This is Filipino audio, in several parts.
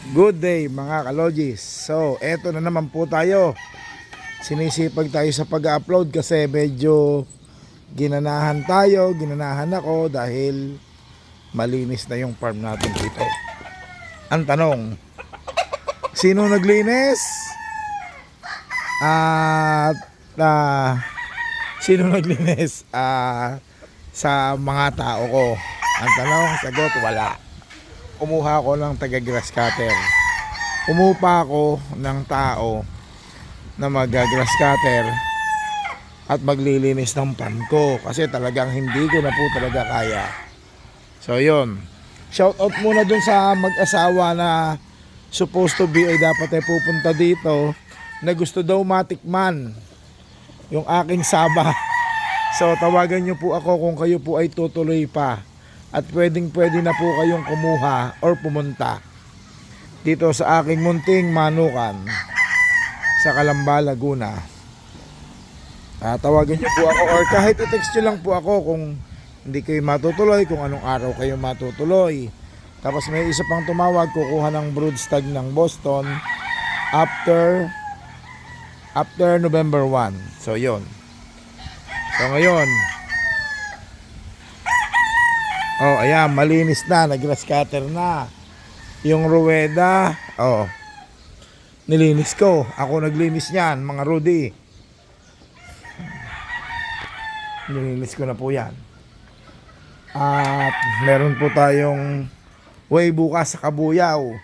Good day mga kalogis. So, eto na naman po tayo. Sinisipag tayo sa pag-upload kasi medyo ginanahan tayo, ginanahan ako dahil malinis na yung farm natin dito. Ang tanong, sino naglinis? At ah, sino naglinis Ah, sa mga tao ko? Ang tanong, sagot, wala kumuha ako ng taga grass cutter. Umupa ako ng tao na mag grass cutter at maglilinis ng pan ko kasi talagang hindi ko na po talaga kaya. So yun. Shout out muna dun sa mag-asawa na supposed to be ay dapat ay pupunta dito na gusto daw matikman yung aking saba. So tawagan nyo po ako kung kayo po ay tutuloy pa at pwedeng pwede na po kayong kumuha or pumunta dito sa aking munting manukan sa Calamba, Laguna. Ah, tawagan niyo po ako or kahit i-text nyo lang po ako kung hindi kayo matutuloy, kung anong araw kayo matutuloy. Tapos may isa pang tumawag, kukuha ng broodstag ng Boston after after November 1. So, yon. So, ngayon, Oh, ayan, malinis na, nag-grass na. Yung ruweda, oh. Nilinis ko. Ako naglinis niyan, mga Rudy. Nilinis ko na po yan. At meron po tayong way bukas sa Kabuyaw.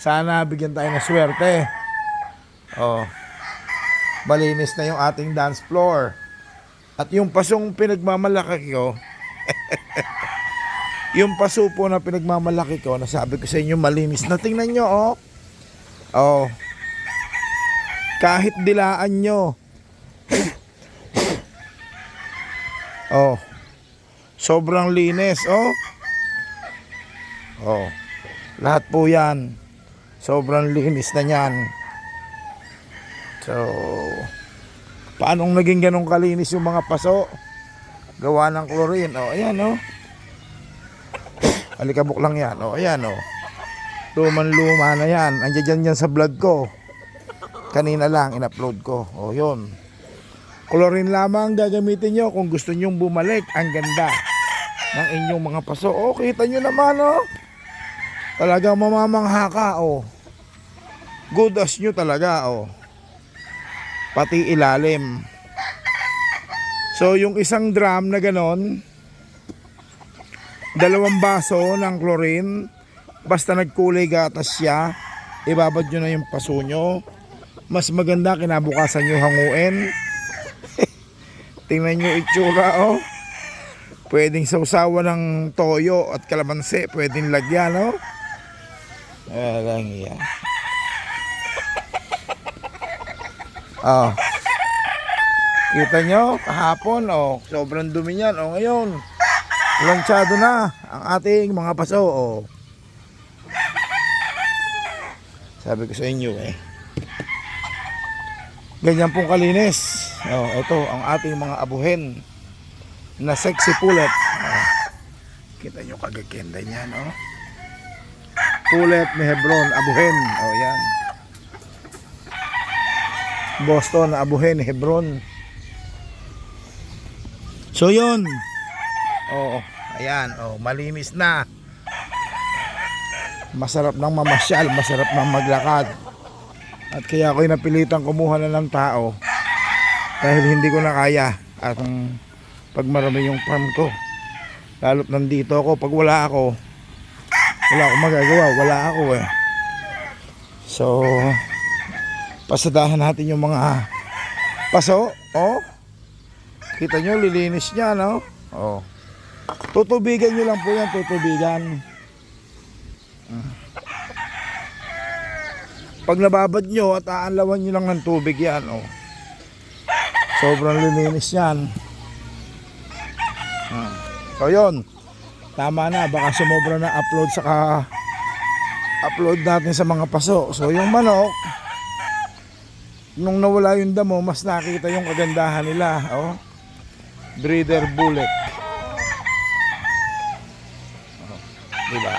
Sana bigyan tayo ng swerte. Oh. Malinis na yung ating dance floor. At yung pasong pinagmamalaki ko, yung paso po na pinagmamalaki ko, nasabi ko sa inyo malinis na. Tingnan nyo, oh. Oh. Kahit dilaan nyo. oh. Sobrang linis, oh. Oh. Lahat po yan. Sobrang linis na yan. So, paanong naging ganong kalinis yung mga paso? Gawa ng chlorine. Oh, ayan, oh. Alikabok lang yan. O, ayan o. Luman luma na yan. Andiyan dyan yan sa vlog ko. Kanina lang, in-upload ko. O, yun. Chlorine lamang gagamitin nyo kung gusto nyong bumalik. Ang ganda ng inyong mga paso. O, kita nyo naman o. Talagang mamamangha ka o. Good as nyo talaga o. Pati ilalim. So, yung isang drum na ganon, dalawang baso ng chlorine. Basta nagkulay gatas siya ibabad nyo na yung paso nyo. Mas maganda kinabukasan nyo hanguin. Tingnan nyo itsura oh. Pwedeng sausawa ng toyo at kalamansi pwedeng lagyan oh. Eh lang yan oh. Kita nyo kahapon oh sobrang dumi yan oh ngayon Lansyado na ang ating mga paso. Oh. Sabi ko sa inyo eh. Ganyan pong kalinis. Oh, ito ang ating mga abuhin na sexy pullet. Oh. Kita nyo kagaganda niyan. Oh. Pullet ni Hebron, abuhin. Oh, yan. Boston, abuhin, Hebron. So yun. Oo, ayan, oh, malinis na. Masarap nang mamasyal, masarap nang maglakad. At kaya ako'y napilitan kumuha na ng tao dahil hindi ko na kaya at um, pag marami yung farm ko. Lalo't nandito ako, pag wala ako, wala akong magagawa, wala ako eh. So, pasadahan natin yung mga paso, oh. Kita nyo, lilinis niya, no? Oh. Tutubigan nyo lang po yan, tutubigan. Pag nababad nyo at aanlawan nyo lang ng tubig yan, oh. Sobrang lininis yan. Ah. So yun, tama na, baka sumobra na upload sa ka upload natin sa mga paso. So yung manok, nung nawala yung damo, mas nakita yung kagandahan nila, oh. Breeder bullet. Diba?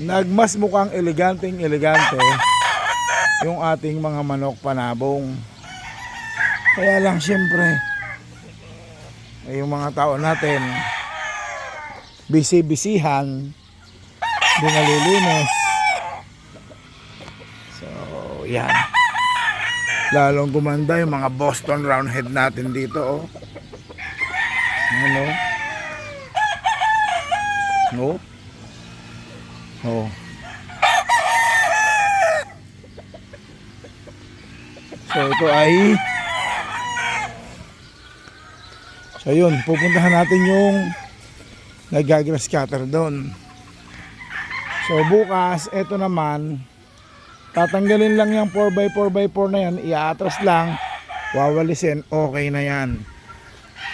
nagmas mukhang eleganteng elegante yung ating mga manok panabong. Kaya lang siyempre, eh, yung mga tao natin, busy-busyhan, di nalilinis. So, yan. Lalong gumanda yung mga Boston Roundhead natin dito, oh. Ano? No? Oh. So ito ay So yun, pupuntahan natin yung nagagrass cutter doon. So bukas, ito naman, tatanggalin lang yung 4x4x4 na yan, iaatras lang, wawalisin, okay na yan.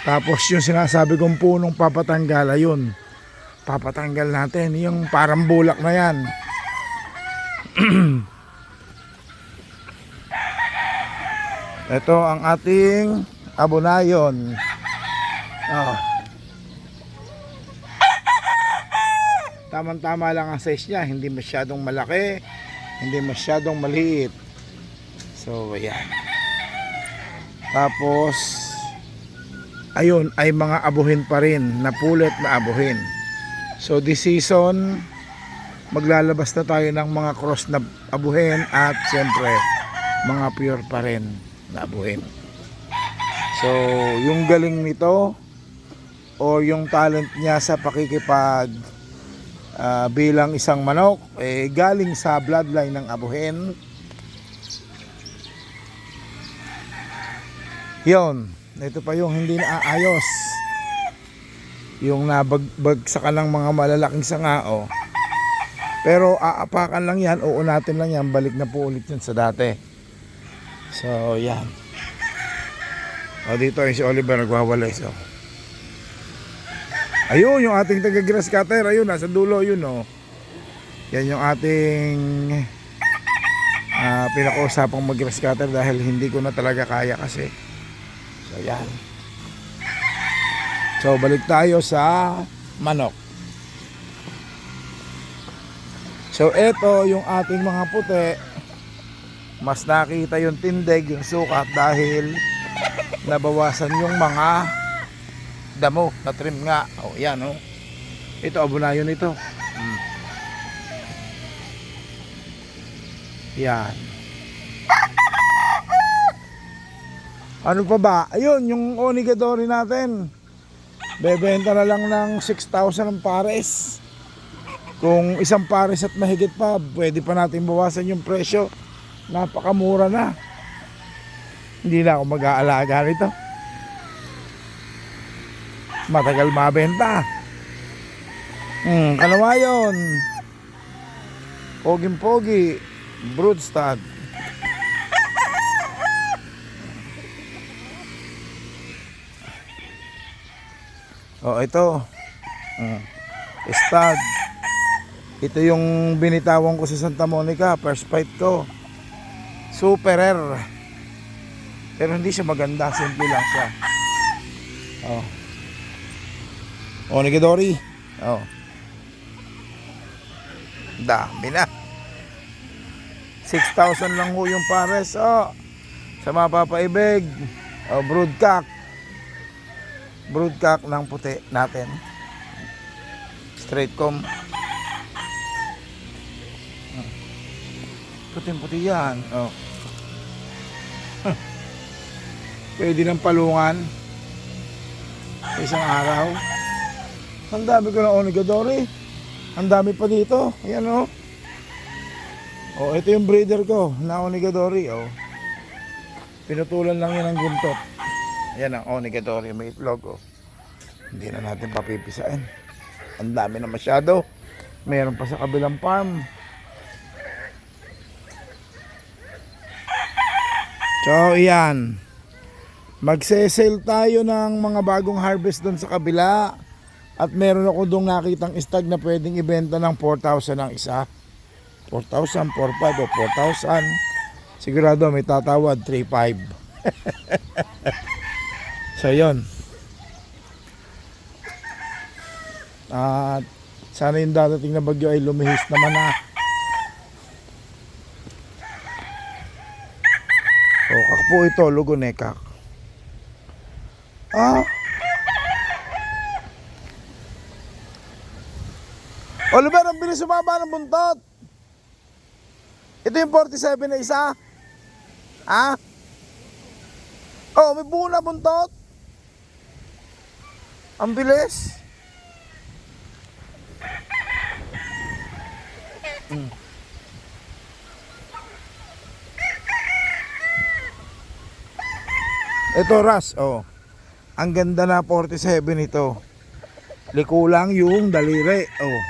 Tapos yung sinasabi kong punong papatanggal, ayun, papatanggal natin, yung parang bulak na yan. Ito ang ating abonayon. Oh. Tamang-tama lang ang size niya, hindi masyadong malaki, hindi masyadong maliit. So, ayan. Tapos, ayun, ay mga abuhin pa rin, napulit na abuhin. So, this season, maglalabas na tayo ng mga cross na abuhin at siyempre, mga pure pa rin na abuhin. So, yung galing nito, o yung talent niya sa pakikipag ah, bilang isang manok eh, galing sa bloodline ng abuhin yon ito pa yung hindi naaayos yung nabagbagsakan ng mga malalaking sangao pero aapakan lang yan uunatin lang yan balik na po ulit yun sa dati so yan o dito yung si Oliver nagwawalay so Ayun, yung ating taga-grass cutter. Ayun, nasa dulo yun, oh. Yan yung ating uh, pinakausapang mag-grass cutter dahil hindi ko na talaga kaya kasi. So, yan. So, balik tayo sa manok. So, eto yung ating mga puti. Mas nakita yung tindig, yung sukat dahil nabawasan yung mga damo na trim nga oh yan oh ito abonayo nito hmm. yan ano pa ba ayun yung onigadori natin bebenta na lang ng 6,000 ang pares kung isang pares at mahigit pa pwede pa natin bawasan yung presyo napakamura na hindi na ako mag-aalaga nito matagal mabenta. Hmm, kalawayon. Poging pogi. Broodstad. Oh, ito. Hmm. Stud. Ito yung binitawan ko sa Santa Monica, first fight ko. Super rare. Pero hindi siya maganda, simple lang siya. Oh. O, Nigidori. Oh. Dami na. 6,000 lang ho yung pares. Oh. Sa mga papaibig. Oh, broodcock. Broodcock ng puti natin. Straight com. Puting-puti yan. Oh. Pwede ng palungan. Isang araw. Ang dami ko ng onigadori. Ang dami pa dito. Ayan o. Oh. oh, ito yung breeder ko na onigadori. Oh. Pinutulan lang yan ng guntot. Ayan ang onigadori. May itlog. Oh. Hindi na natin papipisain. Ang dami na masyado. Meron pa sa kabilang farm. So, iyan. Magse-sale tayo ng mga bagong harvest doon sa kabila. At meron ako doon nakitang stag na pwedeng ibenta ng 4,000 ang isa. 4,000, 4,500 o 4,000. Sigurado may tatawad 3,500. so yon. At Sana yung dadating na bagyo ay lumihis naman na. O, kak po ito, lugonekak. Ah. Oliver, ang bilis sumaba ng buntot. Ito yung 47 na isa. Ha? Oh, may buo na buntot. Ang bilis. Mm. Ito Ras, oh. Ang ganda na 47 ito. Liko lang yung daliri, oh.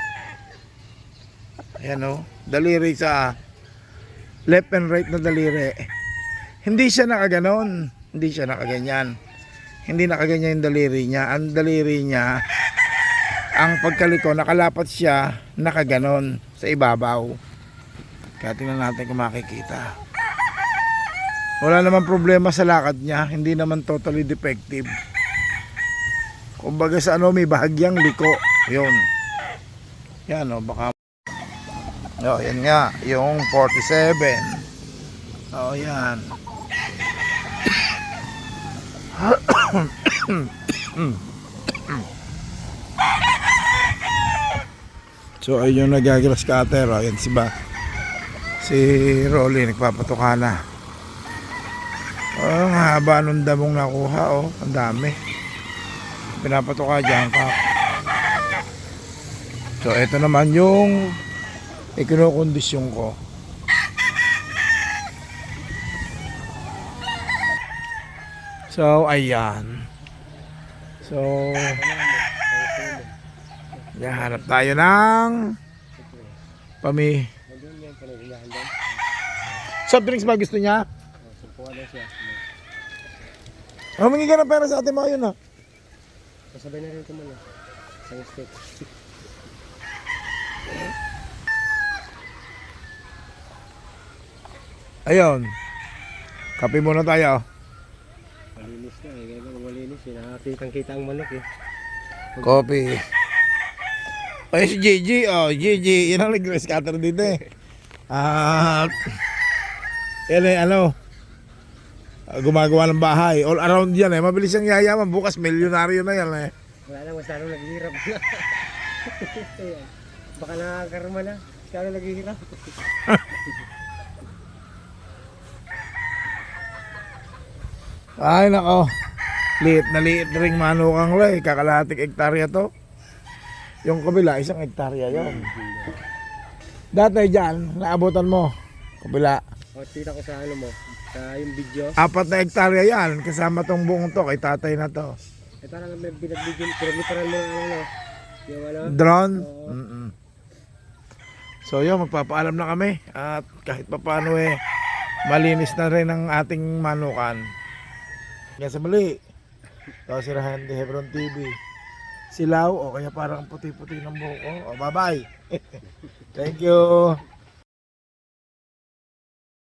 Ayan oh, daliri sa left and right na daliri. Hindi siya nakaganon, hindi siya nakaganyan. Hindi nakaganyan yung daliri niya. Ang daliri niya, ang pagkaliko, nakalapat siya, nakaganon sa ibabaw. Kaya tingnan natin kung makikita. Wala naman problema sa lakad niya, hindi naman totally defective. Kumbaga sa ano, may bahagyang liko. Yun. Yan o, baka... O, yan nga, yung 47. O, yan. So ayun yung nagagrass cutter, oh, yan si ba. Si Rolly nagpapatuka na. Oh, haba nung damong nakuha, oh, ang dami. Pinapatuka diyan ka. So ito naman yung ikinokondisyon ko. So ayan. So hanap tayo ng pami. Soft drinks ba gusto niya? Humingi ka ng pera sa ating mga yun ah. Kasabay na rin ito muna. Isang stick. Ayun. Kape muna tayo. Na eh. Kung malinis eh. Nakakitang kita ang manok eh. Coffee. Ay si Gigi, oh, Gigi, yan ang nag-grass cutter dito eh. Ah, yan eh, ano, ah, gumagawa ng bahay. All around yan eh, mabilis ang yayaman. Bukas, milyonaryo na yan eh. Wala lang, mas lalong naghihirap na. Baka nakakarma na. Mas lalong naghihirap. Ay, nako. Liit na liit ring manukang lay. Kakalahating ektarya to. Yung kabila, isang ektarya yon. Dati dyan, naabutan mo. Kabila. O, tita ko sa ano mo. Sa yung video. Apat na ektarya yan. Kasama tong buong to. Kay tatay na to. Eh parang may binagbigyan. Pinagliparan mo ng ano. Yung ano. Drone? Oo. Mm-mm. So yun, magpapaalam na kami at kahit papano eh, malinis na rin ang ating manukan. Yan sa muli. Ito si Randy Hebron TV. Silaw o kaya parang puti-puti ng buhok ko. O, bye-bye. Thank you.